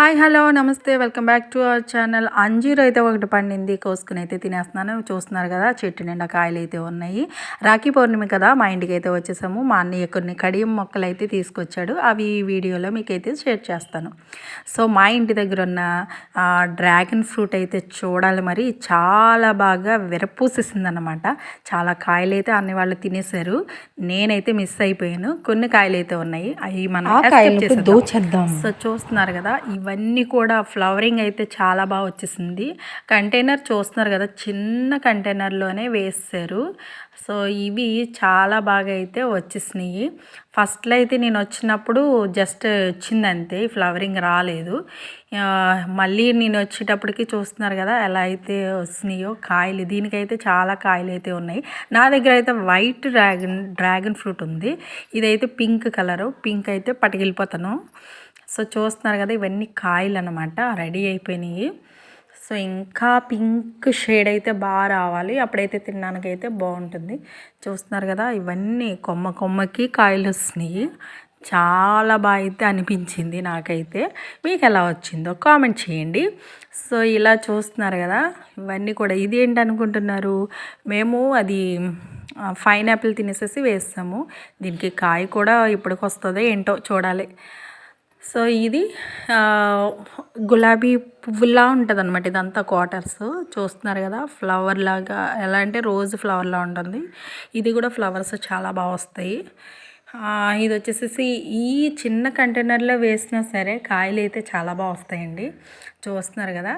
Hi hello నమస్తే welcome back to our channel. అంజీర్ అయితే ఒకటి పండింది కోసుకుని అయితే తినేస్తున్నాను. చూస్తున్నారు కదా చెట్టు నిండా కాయలు అయితే ఉన్నాయి. రాఖీ పౌర్ణమి కదా మా ఇంటికి అయితే వచ్చేసాము. మా అన్నయ్య కొన్ని కడియం మొక్కలు అయితే తీసుకొచ్చాడు. అవి వీడియోలో మీకు అయితే షేర్ చేస్తాను. సో మా ఇంటి దగ్గర ఉన్న డ్రాగన్ ఫ్రూట్ అయితే చూడాలి మరి. చాలా బాగా విరపూసేసింది అనమాట చాలా కాయలు అయితే అన్ని వాళ్ళు తినేశారు. నేనైతే మిస్ అయిపోయాను. కొన్ని కాయలు అయితే ఉన్నాయి. అవి మనం సో చూస్తున్నారు కదా ఇవన్నీ కూడా ఫ్లవరింగ్ అయితే చాలా బాగా వచ్చేసింది. కంటైనర్ చూస్తున్నారు కదా చిన్న కంటైనర్లోనే వేసారు సో ఇవి చాలా బాగా అయితే వచ్చేసినాయి. ఫస్ట్లో అయితే నేను వచ్చినప్పుడు జస్ట్ వచ్చిందంతే ఫ్లవరింగ్ రాలేదు. మళ్ళీ నేను వచ్చేటప్పటికి చూస్తున్నారు కదా ఎలా అయితే వస్తున్నాయో కాయలు. దీనికైతే చాలా కాయలు అయితే ఉన్నాయి. నా దగ్గర అయితే వైట్ డ్రాగన్ డ్రాగన్ ఫ్రూట్ ఉంది. ఇదైతే పింక్ కలరు. పింక్ అయితే పట్టుకెళ్ళిపోతాను. సో చూస్తున్నారు కదా ఇవన్నీ కాయలు అనమాట రెడీ అయిపోయినాయి. సో ఇంకా పింక్ షేడ్ అయితే బాగా రావాలి అప్పుడైతే తినడానికైతే బాగుంటుంది. చూస్తున్నారు కదా ఇవన్నీ కొమ్మ కొమ్మకి కాయలు వస్తున్నాయి. చాలా బాగా అయితే అనిపించింది నాకైతే. మీకు ఎలా వచ్చిందో కామెంట్ చేయండి. సో ఇలా చూస్తున్నారు కదా ఇవన్నీ కూడా ఇది ఏంటి అనుకుంటున్నారు? మేము అది పైనాపిల్ తినేసేసి వేస్తాము. దీనికి కాయ కూడా ఇప్పటికి వస్తుందో ఏంటో చూడాలి. సో ఇది గులాబీ పువ్వులా ఉంటుంది అనమాట ఇదంతా క్వార్టర్స్. చూస్తున్నారు కదా ఫ్లవర్ లాగా ఎలా అంటే రోజ్ ఫ్లవర్లా ఉంటుంది. ఇది కూడా ఫ్లవర్స్ చాలా బాగా వస్తాయి. ఇది వచ్చేసేసి ఈ చిన్న కంటైనర్లో వేసినా సరే కాయలు అయితే చాలా బాగా వస్తాయండి. చూస్తున్నారు కదా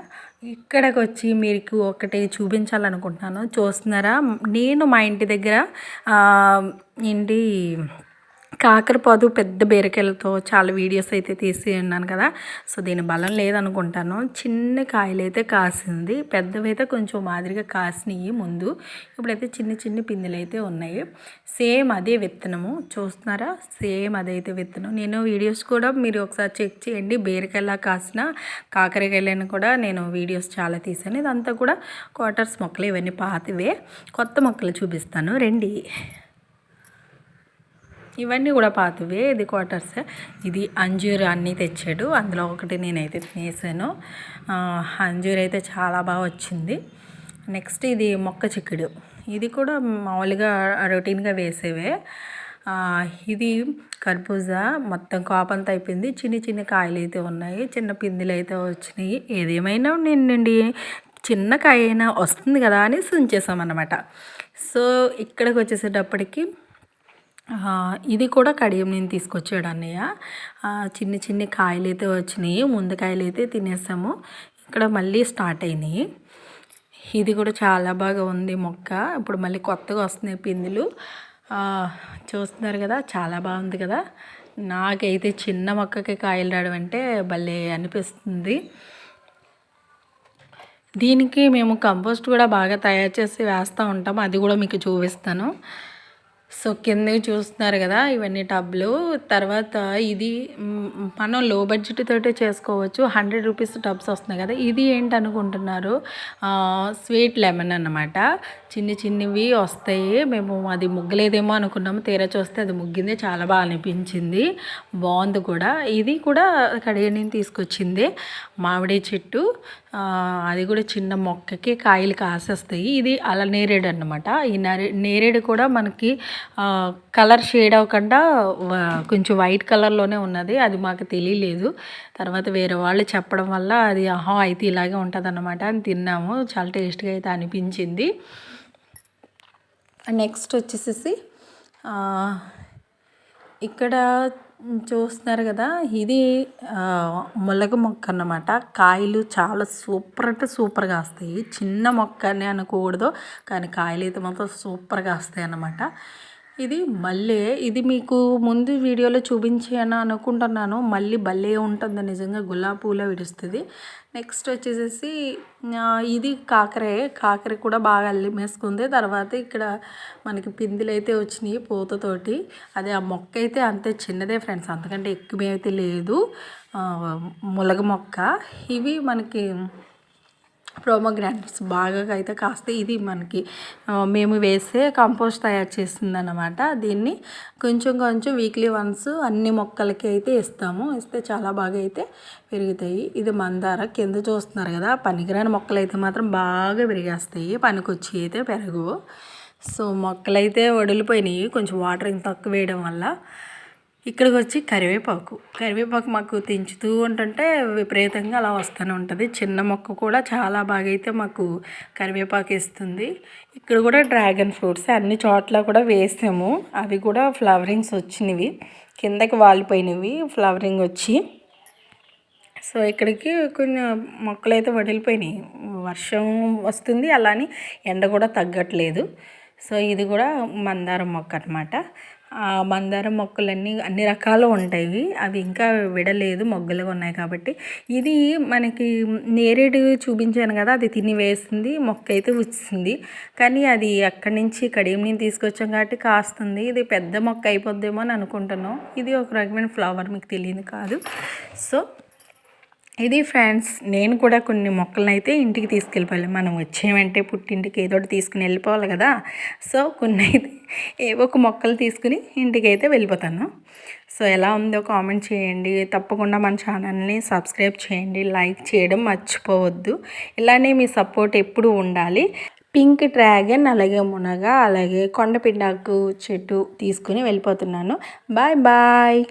ఇక్కడికి వచ్చి మీకు ఒకటి చూపించాలనుకుంటున్నాను. చూస్తున్నారా నేను మా ఇంటి దగ్గర ఏంటి కాకరపాదు పెద్ద బీరకాయలతో చాలా వీడియోస్ అయితే తీసి ఉన్నాను కదా. సో దీని బలం లేదనుకుంటాను. చిన్న కాయలు అయితే కాసింది. పెద్దవైతే కొంచెం మాదిరిగా కాసినాయి ముందు. ఇప్పుడైతే చిన్న చిన్న పిందెలు అయితే ఉన్నాయి. సేమ్ అదే విత్తనము. చూస్తున్నారా? సేమ్ అదైతే విత్తనం. నేను వీడియోస్ కూడా మీరు ఒకసారి చెక్ చేయండి. బీరకాయలా కాసిన కాకరకాయలను కూడా నేను వీడియోస్ చాలా తీసాను ఇదంతా కూడా క్వార్టర్స్ మొక్కలు ఇవన్నీ పాతవే. కొత్త మొక్కలు చూపిస్తాను. రండి. ఇవన్నీ కూడా పాతవే ఇది క్వార్టర్స్. ఇది అంజూర్ అన్నీ తెచ్చాడు. అందులో ఒకటి నేనైతే తినేసాను. అంజూరు అయితే చాలా బాగా వచ్చింది. నెక్స్ట్ ఇది మొక్క చిక్కుడు. ఇది కూడా మామూలుగా రొటీన్గా వేసేవే. ఇది కర్బూజా మొత్తం కాపంతా అయిపోయింది. చిన్న చిన్న కాయలు అయితే ఉన్నాయి. చిన్న పిందులు అయితే వచ్చినాయి. ఏదేమైనా నిన్నండి చిన్న కాయ అయినా వస్తుంది కదా అని ఉంచేసామన్నమాట. సో ఇక్కడికి వచ్చేసేటప్పటికి ఇది కూడా కడియం నేను తీసుకొచ్చాడు అన్నయ్య. చిన్ని చిన్ని కాయలు అయితే వచ్చినాయి ముందు కాయలు అయితే తినేసాము ఇక్కడ మళ్ళీ స్టార్ట్ అయినాయి. ఇది కూడా చాలా బాగా ఉంది మొక్క. ఇప్పుడు మళ్ళీ కొత్తగా వస్తున్నాయి పిందులు. చూస్తున్నారు కదా చాలా బాగుంది కదా. నాకైతే చిన్న మొక్కకి కాయలు రావడం అంటే భలే అనిపిస్తుంది. దీనికి మేము కంపోస్ట్ కూడా బాగా తయారు చేసి వేస్తూ ఉంటాం. అది కూడా మీకు చూపిస్తాను. సో కిందకి చూస్తున్నారు కదా ఇవన్నీ టబ్లు. తర్వాత ఇది మనం లో బడ్జెట్ తోటే చేసుకోవచ్చు. హండ్రెడ్ రూపీస్ టబ్స్ వస్తున్నాయి కదా ఇది ఏంటి అనుకుంటున్నారు? స్వీట్ లెమన్ అనమాట చిన్ని చిన్నవి వస్తాయి. మేము అది ముగ్గలేదేమో అనుకున్నాము. తీరా చూస్తే అది ముగ్గింది చాలా బాగా అనిపించింది. బాగుంది కూడా. ఇది కూడా కడిగని తీసుకొచ్చింది. మామిడి చెట్టు అది కూడా చిన్న మొక్కకి కాయలు కాసేస్తాయి. ఇది అలా నేరేడు అనమాట ఈ నేరేడు కూడా మనకి కలర్ షేడ్ అవ్వకుండా కొంచెం వైట్ కలర్లోనే ఉన్నది. అది మాకు తెలియలేదు. తర్వాత వేరే వాళ్ళు చెప్పడం వల్ల అది ఆహా అయితే ఇలాగే ఉంటుంది అన్నమాట అని తిన్నాము. చాలా టేస్ట్గా అయితే అనిపించింది. నెక్స్ట్ వచ్చేసేసి ఇక్కడ చూస్తున్నారు కదా ఇది ములగ మొక్క అన్నమాట. కాయలు చాలా సూపర్ అంటే సూపర్గా వస్తాయి. చిన్న మొక్క అని అనకూడదు కానీ కాయలు అయితే మాత్రం సూపర్గా వస్తాయి అన్నమాట ఇది మల్లె ఇది మీకు ముందు వీడియోలో చూపించాను అనుకుంటున్నాను. మళ్ళీ భలే ఉంటుంది నిజంగా గులాబీ పూల విడుస్తుంది. నెక్స్ట్ వచ్చేసేసి ఇది కాకరే. కాకర కూడా బాగా అల్లిమేసుకుంది. తర్వాత ఇక్కడ మనకి పిందులు అయితే వచ్చినాయి పూతతోటి. అదే ఆ మొక్క అయితే అంతే చిన్నదే ఫ్రెండ్స్ అంతకంటే ఎక్కువ అయితే లేదు. ములగ మొక్క. ఇవి మనకి ప్రోమోగ్రానైట్స్ బాగా అయితే కాస్తే ఇది మనకి మేము వేసే కంపోస్ట్ తయారు చేస్తుందన్నమాట. దీన్ని కొంచెం కొంచెం వీక్లీ వన్స్ అన్ని మొక్కలకి అయితే ఇస్తాము. ఇస్తే చాలా బాగా అయితే పెరుగుతాయి. ఇది మందార కింద చూస్తున్నారు కదా పనికిరాని మొక్కలు అయితే మాత్రం బాగా పెరిగేస్తాయి పనికొచ్చి అయితే పెరగవు. సో మొక్కలైతే వడిలిపోయినాయి. కొంచెం వాటరింగ్ తక్కువ వేయడం వల్ల ఇక్కడికి వచ్చి కరివేపాకు. కరివేపాకు మాకు తెంచుతూ ఉంటుంటే విపరీతంగా అలా వస్తూనే ఉంటుంది. చిన్న మొక్క కూడా చాలా బాగా అయితే మాకు కరివేపాకు ఇస్తుంది. ఇక్కడ కూడా డ్రాగన్ ఫ్రూట్స్ అన్ని చోట్ల కూడా వేసాము. అవి కూడా ఫ్లవరింగ్స్ వచ్చినవి. కిందకి వాలిపోయినవి ఫ్లవరింగ్ వచ్చి. సో ఇక్కడికి కొన్ని మొక్కలు అయితే వడిలిపోయినాయి. వర్షం వస్తుంది అలానే ఎండ కూడా తగ్గట్లేదు. సో ఇది కూడా మందారం మొక్క అనమాట మందారం మొక్కలన్నీ అన్ని రకాలు ఉంటాయి అవి ఇంకా విడలేదు మొగ్గలుగా ఉన్నాయి కాబట్టి. ఇది మనకి నేరేడు చూపించాను కదా అది తిని వేసింది మొక్క అయితే వచ్చింది కానీ అది అక్కడి నుంచి కడియం నుంచి తీసుకొచ్చాం కాబట్టి కాస్తుంది. ఇది పెద్ద మొక్క అయిపోద్దేమో అని అనుకుంటున్నాం. ఇది ఒక రకమైన ఫ్లవర్ మీకు తెలియదు కాదు. సో ఇది ఫ్రెండ్స్ నేను కూడా కొన్ని మొక్కలను అయితే ఇంటికి తీసుకెళ్ళిపోవాలి. మనం వచ్చేమంటే పుట్టింటికి ఏదో ఒకటి తీసుకుని వెళ్ళిపోవాలి కదా. సో కొన్ని అయితే ఏవో ఒక మొక్కలు తీసుకుని ఇంటికి అయితే వెళ్ళిపోతాను. సో ఎలా ఉందో కామెంట్ చేయండి. తప్పకుండా మన ఛానల్ని సబ్స్క్రైబ్ చేయండి. లైక్ చేయడం మర్చిపోవద్దు. ఇలానే మీ సపోర్ట్ ఎప్పుడు ఉండాలి. పింక్ డ్రాగన్ అలాగే మునగ అలాగే కొండపిండాకు చెట్టు తీసుకుని వెళ్ళిపోతున్నాను. Bye bye.